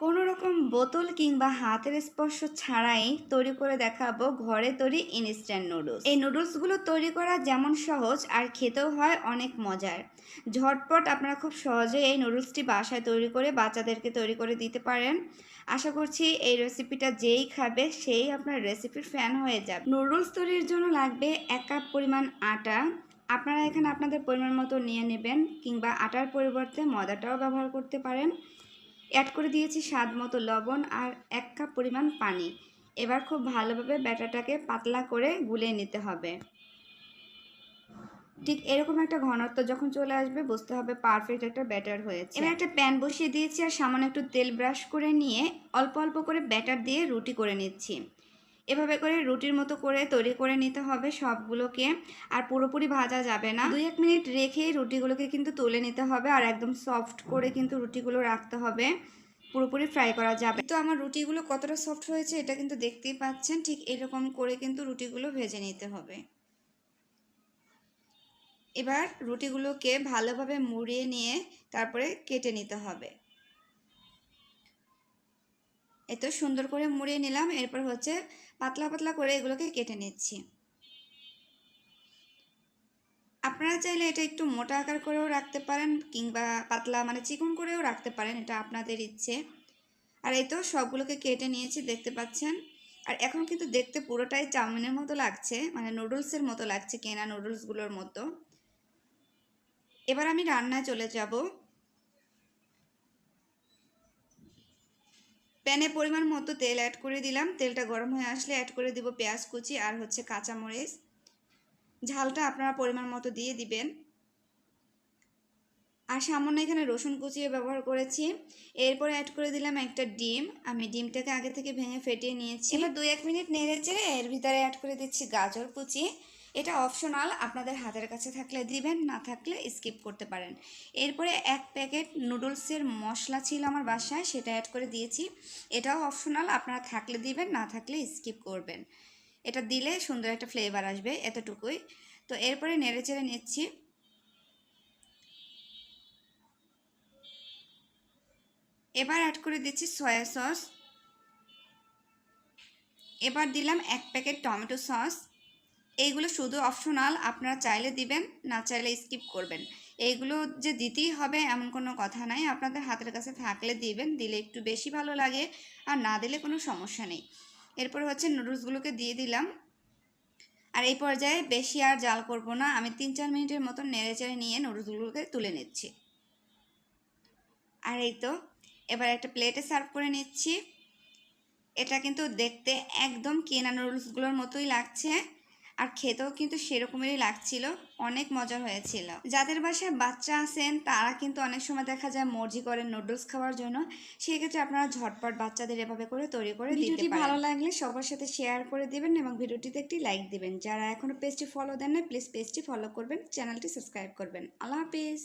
কোনো রকম বোতল কিংবা হাতের স্পর্শ ছাড়াই তৈরি করে দেখাবো ঘরে তৈরি ইনস্ট্যান্ট নুডলস এই নুডলসগুলো তৈরি করা যেমন সহজ আর খেতেও হয় অনেক মজার। ঝটপট আপনারা খুব সহজে এই নুডলসটি বাসায় তৈরি করে বাচ্চাদেরকে তৈরি করে দিতে পারেন। আশা করছি এই রেসিপিটা যেই খাবে সেই আপনার রেসিপির ফ্যান হয়ে যাবে। নুডলস তৈরির জন্য লাগবে এক কাপ পরিমাণ আটা। আপনারা এখানে আপনাদের পরিমাণ মতো নিয়ে নেবেন কিংবা আটার পরিবর্তে ময়দাটাও ব্যবহার করতে পারেন। অ্যাড করে দিয়েছি স্বাদ মতো লবণ আর এক কাপ পরিমাণ পানি। এবার খুব ভালোভাবে ব্যাটারটাকে পাতলা করে গুলে নিতে হবে। ঠিক এরকম একটা ঘনত্ব যখন চলে আসবে, বুঝতে হবে পারফেক্ট একটা ব্যাটার হয়েছে। এবার একটা প্যান বসিয়ে দিয়েছি আর সামান্য একটু তেল ব্রাশ করে নিয়ে অল্প অল্প করে ব্যাটার দিয়ে রুটি করে নিচ্ছি। এভাবে করে রুটির মতো করে তৈরি করে নিতে হবে সবগুলোকে, আর পুরোপুরি ভাজা যাবে না। দুই, এক মিনিট রেখে রুটিগুলোকে কিন্তু তুলে নিতে হবে, আর একদম সফট করে কিন্তু রুটিগুলো রাখতে হবে। পুরোপুরি ফ্রাই করা যাবে। তো আমার রুটিগুলো কতটা সফট হয়েছে এটা কিন্তু দেখতেই পাচ্ছেন, ঠিক এরকম করে কিন্তু রুটিগুলো ভেজে নিতে হবে। এবার রুটিগুলোকে ভালোভাবে মুড়িয়ে নিয়ে তারপরে কেটে নিতে হবে। এত সুন্দর করে মুড়িয়ে নিলাম, এরপর হচ্ছে পাতলা পাতলা করে এগুলোকে কেটে নিচ্ছি। আপনারা চাইলে এটা একটু মোটা আকার করেও রাখতে পারেন কিংবা পাতলা মানে চিকন করেও রাখতে পারেন, এটা আপনাদের ইচ্ছে। আর এই তো সবগুলোকে কেটে নিয়েছি, দেখতে পাচ্ছেন। আর এখন কিন্তু দেখতে পুরোটাই চাউমিনের মতো লাগছে মানে নুডলসের মতো লাগছে, কেনা নুডলসগুলোর মতো। এবার আমি রান্নায় চলে যাব। প্যানে পরিমাণ মতো তেল অ্যাড করে দিলাম। তেলটা গরম হয়ে আসলে অ্যাড করে দিব পেঁয়াজ কুচি আর হচ্ছে কাঁচামরিচ। ঝালটা আপনারা পরিমাণ মতো দিয়ে দিবেন। আর সামান্য এখানে রসুন কুচিয়ে ব্যবহার করেছি। এরপরে অ্যাড করে দিলাম একটা ডিম। আমি ডিমটাকে আগে থেকে ভেঙে ফেটিয়ে নিয়েছি। এবার দুই এক মিনিট নেড়ে চেড়ে এর ভিতরে অ্যাড করে দিচ্ছি গাজর কুচি। এটা অপশনাল আপনাদের হাতের কাছে থাকলে দিবেন, না থাকলে স্কিপ করতে পারেন। এরপরে এক প্যাকেট নুডলসের মশলা ছিল আমার বাসায়, সেটা অ্যাড করে দিয়েছি। এটাও অপশনাল আপনারা থাকলে দিবেন, না থাকলে স্কিপ করবেন। এটা দিলে সুন্দর একটা ফ্লেভার আসবে এতটুকুই। তো এরপরে নেড়ে চেড়ে নিচ্ছি। এবার অ্যাড করে দিচ্ছি সয়া সস এবার দিলাম এক প্যাকেট টমেটো সস এইগুলো শুধু অপশনাল আপনারা চাইলে দিবেন, না চাইলে স্কিপ করবেন। এইগুলো যে দিতেই হবে এমন কোনো কথা নাই, আপনাদের হাতের কাছে থাকলে দিবেন, দিলে একটু বেশি ভালো লাগে, আর না দিলে কোনো সমস্যা নেই। এরপর হচ্ছে নুডলসগুলোকে দিয়ে দিলাম। আর এই পর্যায়ে বেশি আর জাল করব না, আমি তিন চার মিনিটের মতো নেড়ে চেড়ে নিয়ে নুডলসগুলোকে তুলে নিচ্ছি। আর এই তো, এবার একটা প্লেটে সার্ভ করে নিচ্ছি। এটা কিন্তু দেখতে একদম কেনা নুডলসগুলোর মতোই লাগছে। আর খেতেও কিন্তু সেরকমেরই লাগছিল অনেক মজা হয়েছিল। যাদের বাসায় বাচ্চা আছেন তারা কিন্তু অনেক সময় দেখা যায় মর্জি করেন নুডলস খাওয়ার জন্য। সেক্ষেত্রে আপনারা ঝটপট বাচ্চাদের এভাবে করে তৈরি করে ভিডিওটি ভালো লাগলে সবার সাথে শেয়ার করে দিবেন এবং ভিডিওটিতে একটি লাইক দিবেন। যারা এখনও পেজটি ফলো দেন না প্লিজ পেজটি ফলো করবেন চ্যানেলটি সাবস্ক্রাইব করবেন। আল্লাহ হাফিজ।